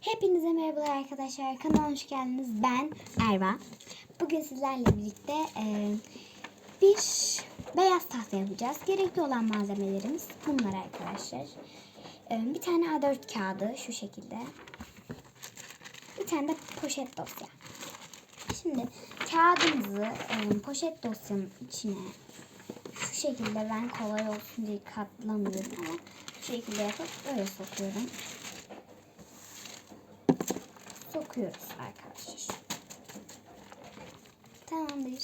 Hepinize merhabalar arkadaşlar. Kanalıma hoş geldiniz. Ben Erva. Bugün sizlerle birlikte e, bir beyaz tahta yapacağız. Gerekli olan malzemelerimiz bunlar arkadaşlar. E, bir tane A4 kağıdı şu şekilde. Bir tane de poşet dosya. Şimdi kağıdımızı e, poşet dosyanın içine şu şekilde ben kolay olsun diye katlamıyorum ama şekilde yapıp öyle sokuyorum sokuyoruz arkadaşlar. Tamamdır.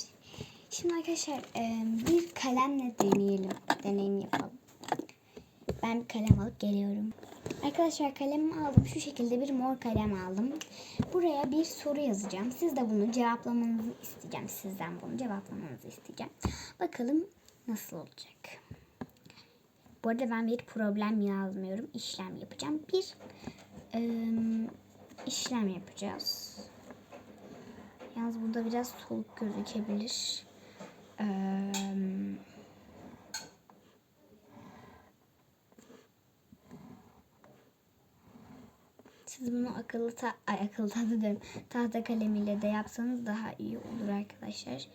Şimdi arkadaşlar e, bir kalemle deneyelim. Deneyim yapalım. Ben bir kalem alıp geliyorum. Arkadaşlar kalemimi aldım. Şu şekilde bir mor kalem aldım. Buraya bir soru yazacağım. Siz de bunu cevaplamanızı isteyeceğim. Sizden bunu cevaplamanızı isteyeceğim. Bakalım nasıl olacak. Bu arada ben bir problem yazmıyorum. İşlem yapacağım. Bir ıı, işlem yapacağız. Yalnız burada biraz soluk gözükebilir. Ee, siz bunu akıllı ta ay, akıllı tahta diyorum. Tahta kalemiyle de yapsanız daha iyi olur arkadaşlar.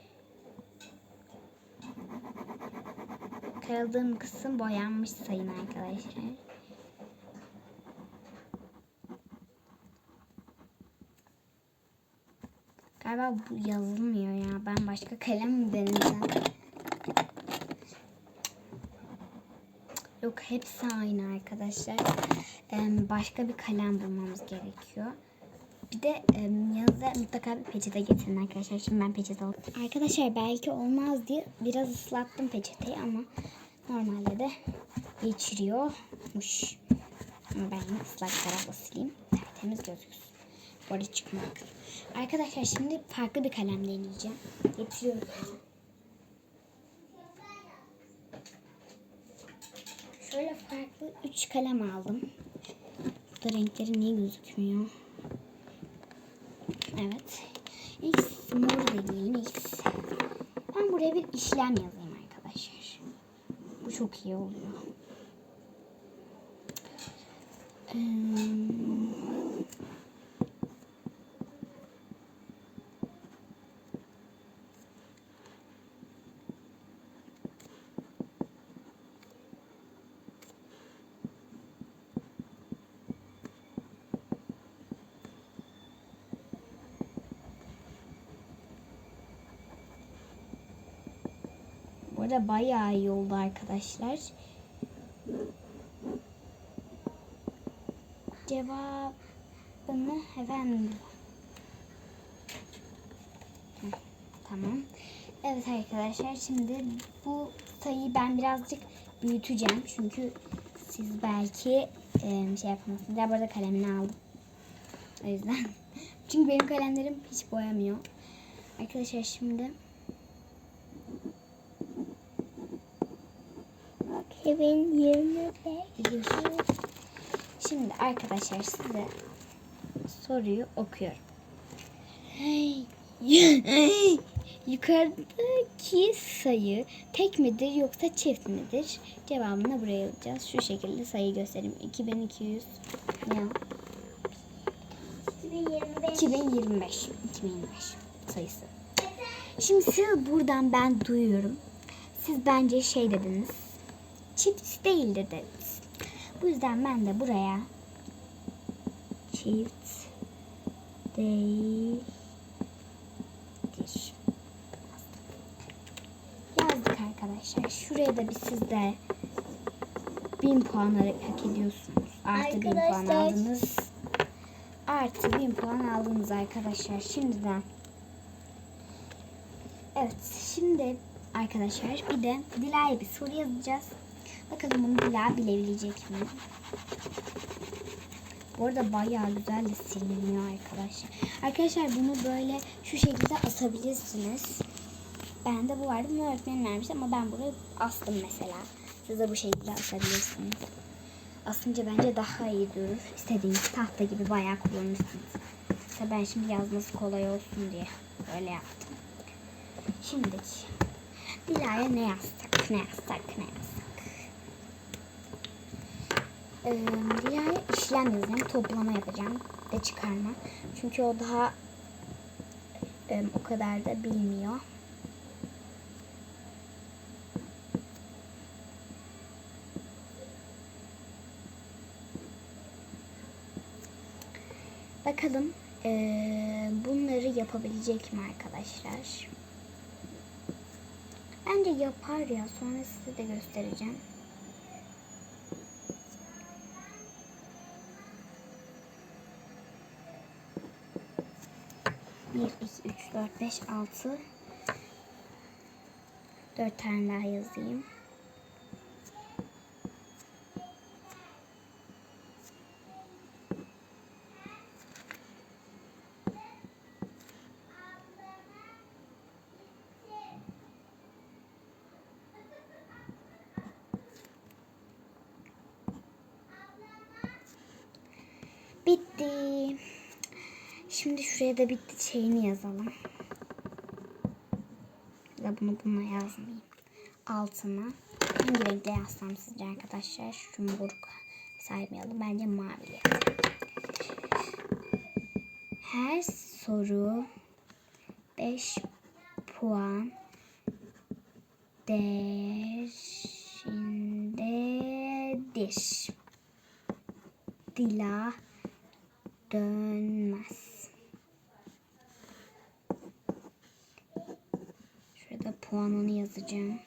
Karadığım kısım boyanmış sayın arkadaşlar. Galiba bu yazılmıyor ya. Ben başka kalem mi denesem? Yok hepsi aynı arkadaşlar. Ee, başka bir kalem bulmamız gerekiyor. Bir de e, yanınıza mutlaka bir peçete getirin arkadaşlar. Şimdi ben peçete alayım. Arkadaşlar belki olmaz diye biraz ıslattım peçeteyi ama normalde de geçiriyormuş. Ama ben yine ıslak tarafla sileyim. Tertemiz gözüksün. Bu arada çıkmak. Arkadaşlar şimdi farklı bir kalem deneyeceğim. Getiriyorum. Şöyle farklı 3 kalem aldım. Burada renkleri niye gözükmüyor? Evet. X mor deneyeyim. X. Ben buraya bir işlem yazayım arkadaşlar. Bu çok iyi oluyor. Ee, Arada bayağı iyi oldu arkadaşlar. Cevabını efendim. Tamam. Evet arkadaşlar şimdi bu sayıyı ben birazcık büyüteceğim. Çünkü siz belki e, şey yapamazsınız. Ya bu arada kalemini aldım. O yüzden. Çünkü benim kalemlerim hiç boyamıyor. Arkadaşlar şimdi 2025. Biliyorsunuz. Şimdi arkadaşlar size soruyu okuyorum. Yukarıdaki sayı tek midir yoksa çift midir? Cevabını buraya yazacağız. Şu şekilde sayı göstereyim. 2200 ne? o? 2025. 2025. 2025 sayısı. Şimdi siz buradan ben duyuyorum. Siz bence şey dediniz. Çift değil dediniz. Bu yüzden ben de buraya çift değildir. Yazdık arkadaşlar. Şuraya da bir siz de bin puan hak ediyorsunuz. Artı bin puan aldınız. Artı bin puan aldınız arkadaşlar şimdiden. Evet şimdi arkadaşlar bir de Dila'ya bir soru yazacağız. Bakalım bunu Dila bilebilecek mi? Bu arada bayağı güzel de siliniyor arkadaşlar. Arkadaşlar bunu böyle şu şekilde asabilirsiniz. Ben de bu vardı. Bunu öğretmenim vermişti ama ben buraya astım mesela. Siz de bu şekilde asabilirsiniz. Asınca bence daha iyi durur. İstediğiniz tahta gibi bayağı kullanırsınız. İşte ben şimdi yazması kolay olsun diye böyle yaptım. Şimdi Dila'ya ne yazsak, ne yazsak, ne yazsak. E, Dila'ya işlem yazacağım. Toplama yapacağım ve çıkarma. Çünkü o daha e, o kadar da bilmiyor. Bakalım e, bunları yapabilecek mi arkadaşlar? Bence yapar ya. Sonra size de göstereceğim. 5, 6 4 tane daha yazayım. Bitti. Şimdi şuraya da bitti şeyini yazalım. Ya bunu bununla yazmayayım. Altına. Hangi renkle yazsam sizce arkadaşlar? Şu moruk saymayalım. Bence mavi. Her soru 5 puan değerindedir. Dila dönmez. Puanını yazacağım.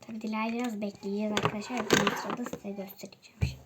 Tabii Dila'yı biraz bekleyeceğiz arkadaşlar. Ben sırada size göstereceğim şimdi.